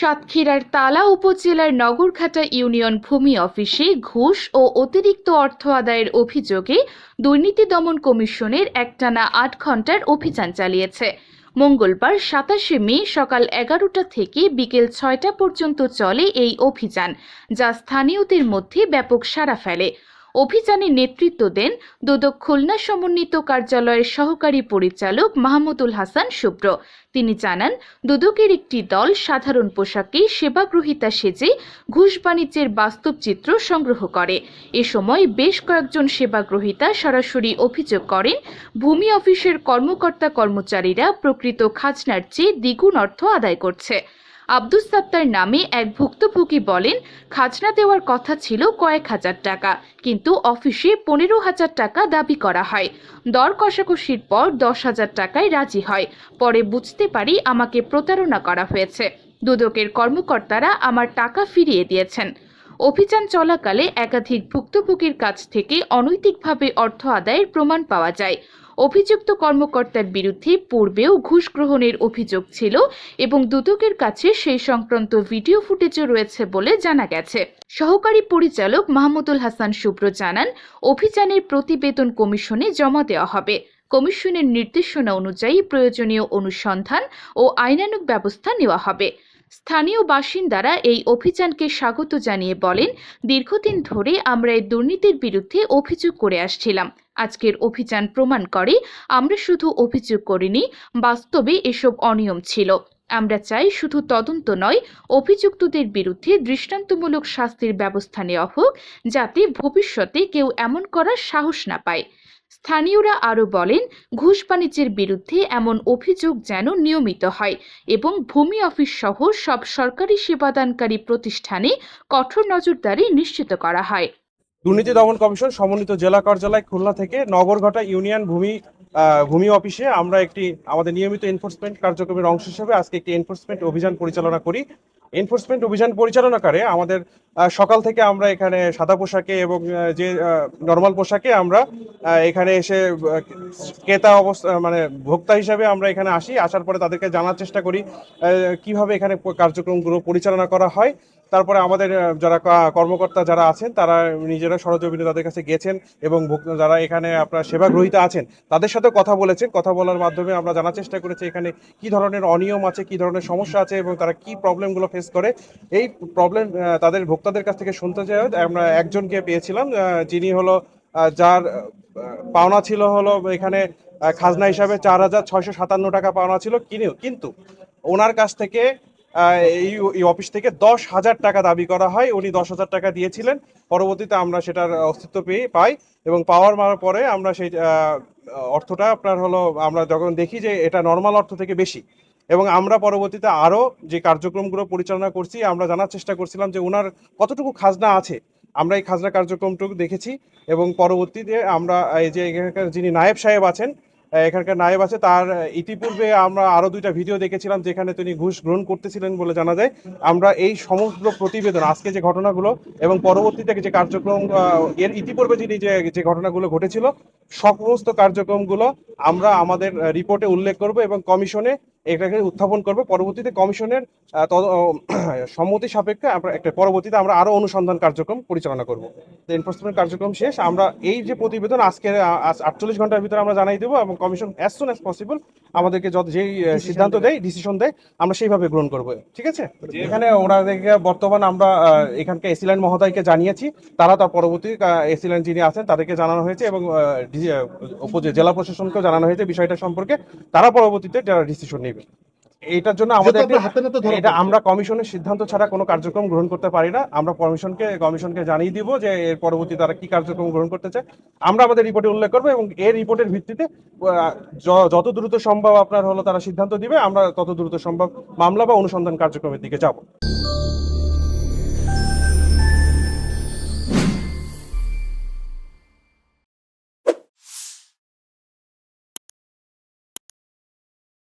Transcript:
সাতক্ষীরার তালা উপজেলার নগরঘাটা ইউনিয়ন ভূমি অফিসে ঘুষ ও অতিরিক্ত অর্থ আদায়ের অভিযোগে দুর্নীতি দমন কমিশনের একটানা আট ঘণ্টার অভিযান চালিয়েছে। মঙ্গলবার সাতাশে মে সকাল এগারোটা থেকে বিকেল ছয়টা পর্যন্ত চলে এই অভিযান, যা স্থানীয়দের মধ্যে ব্যাপক সাড়া ফেলে। অভিযানে নেতৃত্ব দেন দুদক খুলনা সমন্বিত কার্যালয়ের সহকারী পরিচালক মাহমুদুল হাসান শুভ্র। তিনি জানান, দুদকের একটি দল সাধারণ পোশাকে সেবাগ্রহীতা সেজে ঘুষ বাণিজ্যের বাস্তব চিত্র সংগ্রহ করে। এ সময় বেশ কয়েকজন সেবাগ্রহীতা সরাসরি অভিযোগ করেন, ভূমি অফিসের কর্মকর্তা কর্মচারীরা প্রকৃত খাজনার চেয়ে দ্বিগুণ অর্থ আদায় করছে। আব্দুস সাত্তার নামে এক ভুক্তভোগী বলেন, খাজনা দেওয়ার কথা ছিল কয়েক হাজার টাকা, কিন্তু অফিসে পনেরো হাজার টাকা দাবি করা হয়। দর কষাকষির পর দশ হাজার টাকায় রাজি হয়। পরে বুঝতে পারি আমাকে প্রতারণা করা হয়েছে। দুদকের কর্মকর্তারা আমার টাকা ফিরিয়ে দিয়েছেন। অভিযান চলাকালে একাধিক ভুক্তভোগীর কাছ থেকে অনৈতিকভাবে অর্থ আদায়ের প্রমাণ পাওয়া যায়। অভিযুক্ত কর্মকর্তার বিরুদ্ধে পূর্বেও ঘুষ গ্রহণের অভিযোগ ছিল এবং দুদকের কাছে সেই সংক্রান্ত ভিডিও ফুটেজও রয়েছে বলে জানা গেছে। সহকারী পরিচালক মাহমুদুল হাসান শুভ্র জানান, অভিযানের প্রতিবেদন কমিশনে জমা দেওয়া হবে। কমিশনের নির্দেশনা অনুযায়ী প্রয়োজনীয় অনুসন্ধান ও আইনানুগ ব্যবস্থা নেওয়া হবে। স্থানীয় বাসিন্দারা এই অভিযানকে স্বাগত জানিয়ে বলেন, দীর্ঘদিন ধরে আমরা এই দুর্নীতির বিরুদ্ধে অভিযোগ করে আসছিলাম। আজকের অভিযান প্রমাণ করে আমরা শুধু অভিযোগ করিনি, বাস্তবে এসব অনিয়ম ছিল। আমরা চাই শুধু তদন্ত নয়, অভিযুক্তদের বিরুদ্ধে দৃষ্টান্তমূলক শাস্তির ব্যবস্থা নেওয়া হোক, যাতে ভবিষ্যতে কেউ এমন করার সাহস না পায়। স্থানীয়রা আরও বলেন, ঘুষ বাণিজ্যের বিরুদ্ধে এমন অভিযোগ যেন নিয়মিত হয় এবং ভূমি অফিস সহ সব সরকারি সেবাদানকারী প্রতিষ্ঠানে কঠোর নজরদারি নিশ্চিত করা হয়। দুর্নীতি দমন কমিশন সমন্বিত জেলা কার্যালয় খুলনা থেকে নগরঘাটা ইউনিয়ন ভূমি ভূমি অফিসে আমরা একটি আমাদের নিয়মিত এনফোর্সমেন্ট কার্যক্রমের অংশ হিসেবে আজকে একটি এনফোর্সমেন্ট অভিযান পরিচালনা করি। এনফোর্সমেন্ট অভিযান পরিচালনা করে। আমাদের সকাল থেকে আমরা এখানে সাদা পোশাকে এবং যে নর্মাল পোশাকে আমরা এখানে এসে ক্রেতা অবস্থা মানে ভোক্তা হিসাবে আমরা এখানে আসি। আসার পরে তাদেরকে জানার চেষ্টা করি কীভাবে এখানে কার্যক্রমগুলো পরিচালনা করা হয়। তারপরে আমাদের যারা কর্মকর্তা যারা আছেন, তারা নিজেরা সরজমিনে তাদের কাছে গেছেন এবং যারা এখানে আপনার সেবা গ্রহীতা আছেন, তাদের সাথে কথা বলেছেন। কথা বলার মাধ্যমে আমরা জানার চেষ্টা করেছি এখানে কি ধরনের অনিয়ম আছে, কি ধরনের সমস্যা আছে এবং তারা কি প্রবলেমগুলো ফেস করে। এই প্রবলেম তাদের ভোক্তাদের কাছ থেকে শুনতে চাই। আমরা একজনকে পেয়েছিলাম যিনি হলো যার পাওনা ছিল হলো এখানে খাজনা হিসাবে চার হাজার ছয়শো সাতান্ন টাকা পাওনা ছিল কিনেও। কিন্তু ওনার কাছ থেকে এই অফিস থেকে দশ হাজার টাকা দাবি করা হয়। উনি দশ হাজার টাকা দিয়েছিলেন। পরবর্তীতে আমরা সেটার অস্তিত্ব পেয়ে পাই এবং পাওয়ার মারার পরে আমরা সেই অর্থটা আপনার হলো, আমরা যখন দেখি যে এটা নর্মাল অর্থ থেকে বেশি এবং আমরা পরবর্তীতে আরও যে কার্যক্রমগুলো পরিচালনা করছি, আমরা জানার চেষ্টা করছিলাম যে ওনার কতটুকু খাজনা আছে। আমরা এই খাজনা কার্যক্রমটুকু দেখেছি এবং পরবর্তীতে আমরা এই যে এখানকার যিনি নায়েব সাহেব আছেন এখানকার নায়েব আছে। তার ইতিপূর্বে আমরা আরও দুইটা ভিডিও দেখেছিলাম যেখানে তিনি ঘুষ গ্রহণ করতেছিলেন বলে জানা যায়। আমরা এই সমগ্র প্রতিবেদন, আজকে যে ঘটনাগুলো এবং পরবর্তীতে যে কার্যক্রম এর ইতিপূর্বে যিনি যে যে ঘটনাগুলো ঘটেছিল, সমস্ত কার্যক্রমগুলো আমরা আমাদের রিপোর্টে উল্লেখ করব এবং কমিশনে এটাকে উত্থাপন করবে। পরবর্তীতে কমিশনের সম্মতি সাপেক্ষে আমরা একটা, পরবর্তীতে আমরা আরও অনুসন্ধান কার্যক্রম পরিচালনা করব। তো এনফোর্সমেন্ট কার্যক্রম শেষ। আমরা এই যে প্রতিবেদন আজকে আটচল্লিশ ঘণ্টার ভিতরে আমরা জানাই দেবো এবং commission as soon as possible আমাদেরকে যত যেই সিদ্ধান্ত দেয় ডিসিশন দেয় আমরা সেইভাবে গ্রহণ করব। ঠিক আছে? এখানে ওনাদেরকে বর্তমান আমরা এখানকার এসিল্যান্ড মহোদয়কে জানিয়েছি। তারা তার পরবর্তী এসিল্যান্ড যিনি আছেন তাদেরকে জানানো হয়েছে এবং জেলা প্রশাসনকেও জানানো হয়েছে বিষয়টা সম্পর্কে। তারা পরবর্তীতে যারা ডিসিশন নেবে। এইটার জন্য আমাদের এটা আমরা কমিশনের সিদ্ধান্ত ছাড়া কোনো কার্যক্রম গ্রহণ করতে পারি না। আমরা কমিশনকে কমিশনকে জানিয়ে দিব যে এর পরবর্তী তারা কি কার্যক্রম গ্রহণ করতে চায়। আমরা আমাদের রিপোর্টে উল্লেখ করব এবং এর রিপোর্টের ভিত্তিতে যত দ্রুত সম্ভব আপনার হলো তারা সিদ্ধান্ত দিবে আমরা তত দ্রুত সম্ভব মামলা বা অনুসন্ধান কার্যক্রমের দিকে যাব।